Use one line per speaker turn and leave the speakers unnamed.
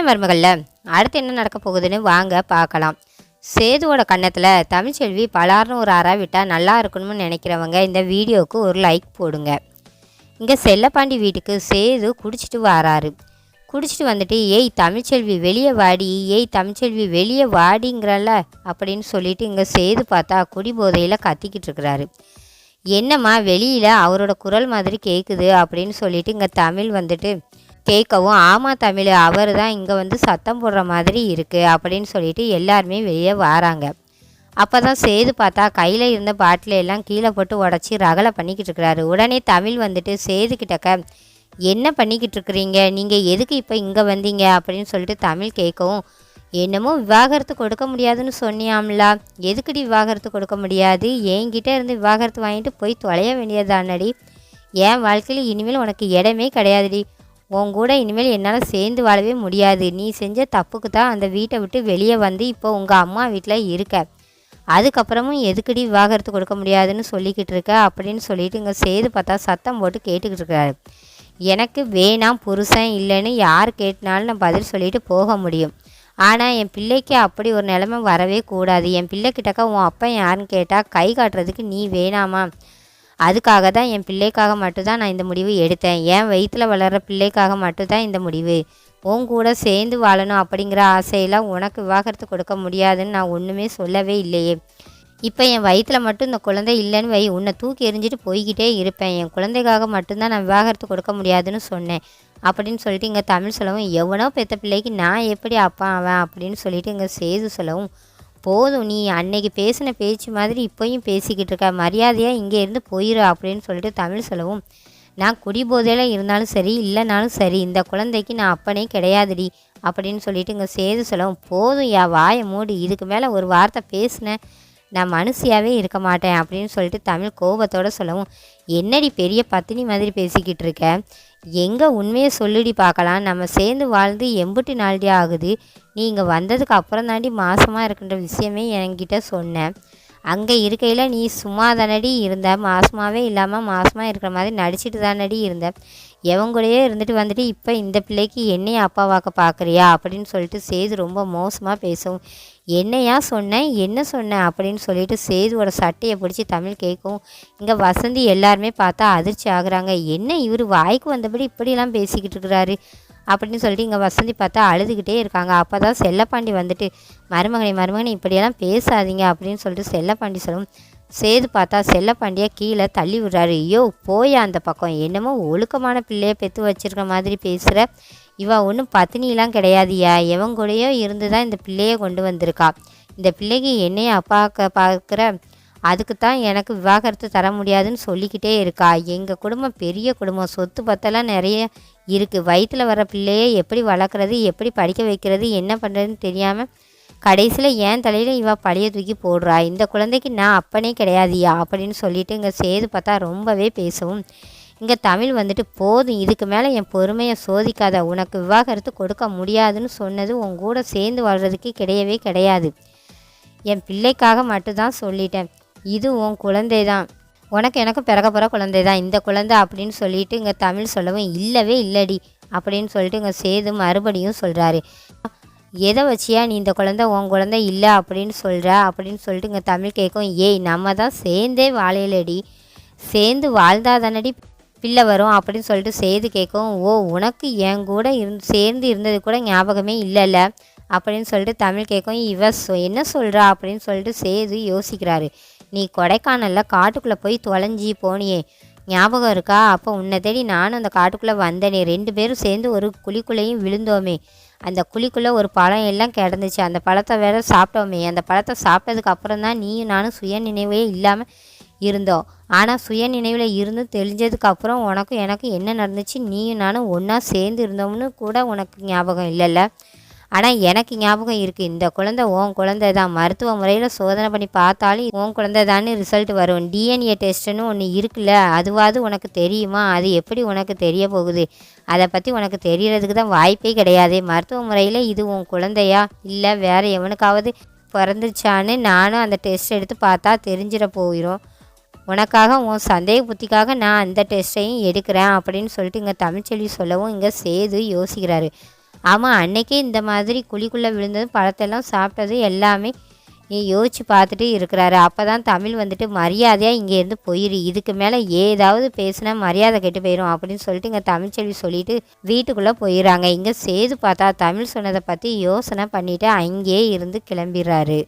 என்ன மருமகளில்? அடுத்து என்ன நடக்க போகுதுன்னு வாங்க பார்க்கலாம். சேதுவோட கன்னத்தில் தமிழ்ச்செல்வி பலார்னு ஒரு அறா விட்டால் நல்லா இருக்கணும்னு நினைக்கிறவங்க இந்த வீடியோவுக்கு ஒரு லைக் போடுங்க. இங்கே செல்லப்பாண்டி வீட்டுக்கு சேது குடிச்சிட்டு வராரு. குடிச்சிட்டு வந்துட்டு ஏய் தமிழ்ச்செல்வி வெளியே வாடி ஏய் தமிழ்ச்செல்வி வெளியே வாடிங்கிறல்ல? அப்படின்னு சொல்லிட்டு இங்கே சேது பார்த்தா குடி போதையில் கத்திக்கிட்டு இருக்கிறாரு. என்னம்மா வெளியில் அவரோட குரல் மாதிரி கேட்குது அப்படின்னு சொல்லிட்டு இங்கே தமிழ் வந்துட்டு கேட்கவும் ஆமாம் தமிழ் அவர் தான் இங்கே வந்து சத்தம் போடுற மாதிரி இருக்குது அப்படின்னு சொல்லிட்டு எல்லாருமே வெளியே வராங்க. அப்போ தான் சேது பார்த்தா கையில் இருந்த பாட்டிலை எல்லாம் கீழே போட்டு உடச்சி ரகலை பண்ணிக்கிட்டு இருக்கிறாரு. உடனே தமிழ் வந்துட்டு சேது கிட்டக்க என்ன பண்ணிக்கிட்டு இருக்கிறீங்க? நீங்கள் எதுக்கு இப்போ இங்கே வந்தீங்க? அப்படின்னு சொல்லிட்டு தமிழ் கேட்கவும் என்னமோ விவாகரத்து கொடுக்க முடியாதுன்னு சொன்னியாம்லா. எதுக்குடி விவாகரத்து கொடுக்க முடியாது? என்கிட்ட இருந்து விவாகரத்து வாங்கிட்டு போய் தொலைய வேண்டியதானடி என் வாழ்க்கையில் இனிமேல் உனக்கு இடமே கிடையாதுடி. உன் கூட இனிமேல் என்னால் சேர்ந்து வாழவே முடியாது. நீ செஞ்ச தப்புக்கு தான் அந்த வீட்டை விட்டு வெளியே வந்து இப்போ உங்கள் அம்மா வீட்டில் இருக்க. அதுக்கப்புறமும் எதுக்கடி விவாகரத்து கொடுக்க முடியாதுன்னு சொல்லிக்கிட்டு இருக்க அப்படின்னு சொல்லிட்டு இங்கே செய்து பார்த்தா சத்தம் போட்டு கேட்டுக்கிட்டு இருக்காரு. எனக்கு வேணாம் புருஷன் இல்லைன்னு யார் கேட்டினாலும் நான் பதில் சொல்லிட்டு போக முடியும். ஆனால் என் பிள்ளைக்கு அப்படி ஒரு நிலைமை வரவே கூடாது. என் பிள்ளைக்கிட்டக்கா உன் அப்பா யாருன்னு கேட்டால் கை காட்டுறதுக்கு நீ வேணாமா? அதுக்காக தான் என் பிள்ளைக்காக மட்டும்தான் நான் இந்த முடிவு எடுத்தேன். என் வயிற்றில் வளர்கிற பிள்ளைக்காக மட்டும்தான் இந்த முடிவு. உன் கூட சேர்ந்து வாழணும் அப்படிங்கிற ஆசையெல்லாம் உனக்கு விவாகரத்து கொடுக்க முடியாதுன்னு நான் ஒன்றுமே சொல்லவே இல்லையே. இப்போ என் வயிற்றில் மட்டும் இந்த குழந்தை இல்லைன்னு வை உன்னை தூக்கி எறிஞ்சிட்டு போய்கிட்டே இருப்பேன். என் குழந்தைக்காக மட்டும்தான் நான் விவாகரத்து கொடுக்க முடியாதுன்னு சொன்னேன். அப்படின்னு சொல்லிட்டு இங்கே தமிழ் சொல்லவும் எவனோ பெற்ற பிள்ளைக்கு நான் எப்படி அப்பா அவன் அப்படின்னு சொல்லிட்டு இங்கே சேது சொல்லவும் போதும் நீ அன்னைக்கு பேசின பேச்சு மாதிரி இப்போயும் பேசிக்கிட்டு இருக்க. மரியாதையாக இங்கே இருந்து போயிரு அப்படின்னு சொல்லிட்டு தமிழ் சொல்லவும். நான் குடிபோதையில் இருந்தாலும் சரி இல்லைனாலும் சரி இந்த குழந்தைக்கு நான் அப்பனே கிடையாதுடி அப்படின்னு சொல்லிட்டு இங்கே சேது சொல்லவும். போதும் யா வாயை மூடி இதுக்கு மேலே ஒரு வார்த்தை பேசினேன் நான் மனுஷியாவே இருக்க மாட்டேன் அப்படின்னு சொல்லிட்டு தமிழ் கோபத்தோடு சொல்லவும் என்னடி பெரிய பத்தினி மாதிரி பேசிக்கிட்டு இருக்க? எங்கே உண்மையை சொல்லுடி பார்க்கலாம். நம்ம சேர்ந்து வாழ்ந்து எம்புட்டு நாள்டி ஆகுது. நீ இங்கே வந்ததுக்கு அப்புறம் தாண்டி மாசமாக இருக்கின்ற விஷயமே என்கிட்ட சொன்னேன் அங்கே இருக்கையில் நீ சும்மா தானடி இருந்த? மாசமாகவே இல்லாமல் மாசமாக இருக்கிற மாதிரி நடிச்சிட்டு தானடி இருந்த? எவங்கூடயே இருந்துட்டு வந்துட்டு இப்போ இந்த பிள்ளைக்கு என்னைய அப்பாவாக்க பார்க்குறியா அப்படின்னு சொல்லிட்டு சேது ரொம்ப மோசமாக பேசும். என்னையா சொன்னேன் என்ன சொன்னேன் அப்படின்னு சொல்லிட்டு சேதுவோட சட்டையை பிடிச்சி தமிழ் கேட்கும். இங்கே வசந்தி எல்லாருமே பார்த்தா அதிர்ச்சி ஆகுறாங்க. என்ன இவர் வாய்க்கு வந்தபடி இப்படிலாம் பேசிக்கிட்டு இருக்கிறாரு? அப்படின்னு சொல்லிட்டு இங்கே வசந்தி பார்த்தா அழுதுகிட்டே இருக்காங்க. அப்போ தான் செல்லப்பாண்டி வந்துட்டு மருமகனை மருமகனை இப்படியெல்லாம் பேசாதீங்க. அப்படின்னு சொல்லிட்டு செல்லப்பாண்டி சொல்லும். சேது பார்த்தா செல்லப்பாண்டியை கீழே தள்ளி விடுறாரு. ஐயோ போய் அந்த பக்கம். என்னமோ ஒழுக்கமான பிள்ளைய பெற்று வச்சிருக்க மாதிரி பேசுகிற இவ ஒன்றும் பத்தினிலாம் கிடையாதியா. எவன் கூடயோ இருந்து தான் இந்த பிள்ளைய கொண்டு வந்திருக்கா. இந்த பிள்ளைக்கு என்னைய அப்பாக்க பார்க்குற அதுக்கு தான் எனக்கு விவாகரத்து தர முடியாதுன்னு சொல்லிக்கிட்டே இருக்கா. எங்கள் குடும்பம் பெரிய குடும்பம். சொத்து பத்தெல்லாம் நிறைய இருக்குது வயிற்றில் வர பிள்ளையை எப்படி வளர்க்குறது எப்படி படிக்க வைக்கிறது என்ன பண்ணுறதுன்னு தெரியாமல் கடைசியில் ஏன் தலையில் இவ பழைய தூக்கி போடுறா. இந்த குழந்தைக்கு நான் அப்பனே கிடையாதியா அப்படின்னு சொல்லிட்டு இங்கே சேது பார்த்தா ரொம்பவே பேசவும். இங்கே தமிழ் வந்துட்டு போதும் இதுக்கு மேலே என் பொறுமையை சோதிக்காத உனக்கு விவாகரத்து கொடுக்க முடியாதுன்னு சொன்னது உன் கூட சேர்ந்து வாழ்கிறதுக்கு கிடையவே கிடையாது. என் பிள்ளைக்காக மட்டும்தான் சொல்லிட்டேன். இது உன் குழந்தை தான் உனக்கு எனக்கு பிறக்க போகிற குழந்தை தான் இந்த குழந்தை அப்படின்னு சொல்லிட்டு இங்கே தமிழ் சொல்லவும் இல்லவே இல்லடி அப்படின்னு சொல்லிட்டு இங்கே சேது மறுபடியும் சொல்கிறாரு எதை வச்சியா நீ இந்த குழந்த உன் குழந்தை இல்லை அப்படின்னு சொல்கிற அப்படின்னு சொல்லிட்டு இங்கே தமிழ் கேட்கும். ஏய் நம்ம தான் சேர்ந்தே வாழையிலடி. சேர்ந்து வாழ்ந்தா தானடி பிள்ளை வரும் அப்படின்னு சொல்லிட்டு சேர்ந்து கேட்கும். ஓ உனக்கு என் கூட இருந்து சேர்ந்து இருந்தது கூட ஞாபகமே இல்லைல்ல? அப்படின்னு சொல்லிட்டு தமிழ் கேட்கும். இவ சொ என்ன சொல்கிறா அப்படின்னு சொல்லிட்டு சேது யோசிக்கிறாரு. நீ கொடைக்கானலில் காட்டுக்குள்ளே போய் தொலைஞ்சி போனியே. ஞாபகம் இருக்கா? அப்போ உன்னை தேடி நானும் அந்த காட்டுக்குள்ளே வந்தேனே. ரெண்டு பேரும் சேர்ந்து ஒரு குழிக்குள்ளேயும் விழுந்தோமே. அந்த குழிக்குள்ளே ஒரு பழம் எல்லாம் கிடந்துச்சு. அந்த பழத்தை வேற சாப்பிட்டோமே. அந்த பழத்தை சாப்பிட்டதுக்கு அப்புறம் தான் நீயும் நானும் சுய நினைவே இல்லாமல் இருந்தோம். ஆனால் சுய நினைவில் இருந்து தெளிஞ்சதுக்கு அப்புறம் உனக்கும் எனக்கும் என்ன நடந்துச்சு? நீயும் நானும் ஒன்றா சேர்ந்து இருந்தோம்னு கூட உனக்கு ஞாபகம் இல்லைல்ல? ஆனால் எனக்கு ஞாபகம் இருக்குது இந்த குழந்தை உன் குழந்தை தான் மருத்துவ முறையில் சோதனை பண்ணி பார்த்தாலும் உன் குழந்தை தானே ரிசல்ட் வரும் டிஎன்ஏ டெஸ்ட்டுன்னு ஒன்று இருக்குல்ல அதுவாது உனக்கு தெரியுமா? அது எப்படி உனக்கு தெரிய போகுது? அதை பற்றி உனக்கு தெரியறதுக்கு தான் வாய்ப்பே கிடையாது. மருத்துவ முறையில் இது உன் குழந்தையா? இல்லை வேறு எவனுக்காவது பிறந்துச்சான்னு நானும் அந்த டெஸ்ட் எடுத்து பார்த்தா தெரிஞ்சிட போயிடும் உனக்காக உன் சந்தேக புத்திக்காக நான் அந்த டெஸ்ட்டையும் எடுக்கிறேன் அப்படின்னு சொல்லிட்டு இங்கே தமிழ்ச்செல்வி சொல்லவும் இங்கே சேது யோசிக்கிறாரு. ஆமாம் அன்னைக்கே இந்த மாதிரி குழிக்குள்ளே விழுந்ததும் பழத்தெல்லாம் சாப்பிட்டது எல்லாமே யோசிச்சு பார்த்துட்டு இருக்கிறாரு. அப்போ தான் தமிழ் வந்துட்டு மரியாதையாக இங்கேருந்து போயிரு. இதுக்கு மேலே ஏதாவது பேசினா மரியாதை கெட்டு போயிடும் அப்படின்னு சொல்லிட்டு இங்கே தமிழ்ச்செல்வி சொல்லிட்டு வீட்டுக்குள்ளே போயிடறாங்க இங்கே சேது பார்த்தா தமிழ் சொன்னதை பற்றி யோசனை பண்ணிவிட்டு அங்கேயே இருந்து கிளம்பிடுறாரு